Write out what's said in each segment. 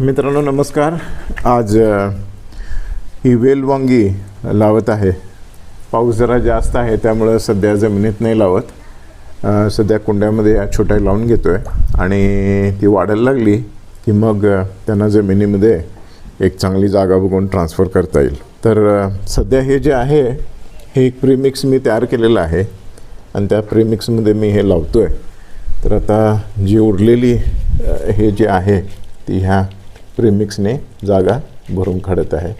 मित्रांनो नमस्कार. आज ही वेल वांगी लावत आहे. पाऊस जरा जास्त आहे त्यामुळं सध्या जमिनीत नाही लावत. सध्या कुंड्यामध्ये या छोट्या लावून घेतो आहे आणि ती वाढायला लागली की मग त्यांना जमिनीमध्ये एक चांगली जागा बघून ट्रान्सफर करता येईल. तर सध्या हे जे आहे हे एक प्रीमिक्स मी तयार केलेलं आहे. आणि त्या प्रीमिक्समध्ये मी हे लावतो आहे तर आता जी उरलेली हे जे आहे ती ह्या प्रीमिक्सने जागा भरून काढत आहे.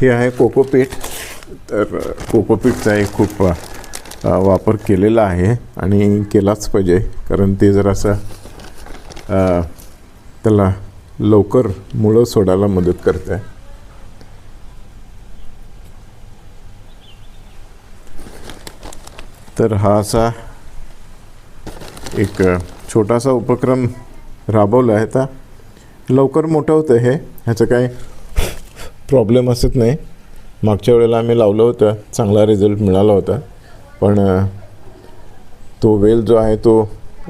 हे आहे कोकोपीट तर कोकोपीठचा कोकोपीटचा एक खूप वापर केलेला आहे आणि केलाच पाहिजे. कारण ते जरासं त्याला लवकर मुळं सोडायला मदत करते तर हा असा एक छोटासा उपक्रम राबवला आहे. आता लवकर मोठं होतं हे. ह्याचं काय प्रॉब्लेम असत नाही. मागच्या वेळेला आम्ही लावलं होतं. चांगला रिझल्ट मिळाला होता. पण तो वेल जो आहे तो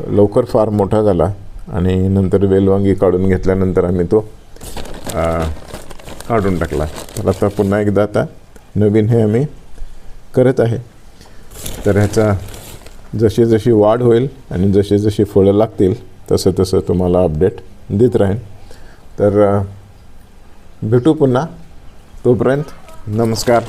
लवकर फार मोठा झाला. आणि नंतर वेलवांगी काढून घेतल्यानंतर आम्ही तो काढून टाकला. तर आता पुन्हा एकदा आता नवीन हे आम्ही करत आहे. तर ह्याचा जशी जशी वाढ होईल आणि जशी जशी फळं लागतील तसं तसं तुम्हाला अपडेट देत राहीन. तर भेटू पुन्हा. तोपर्यंत नमस्कार.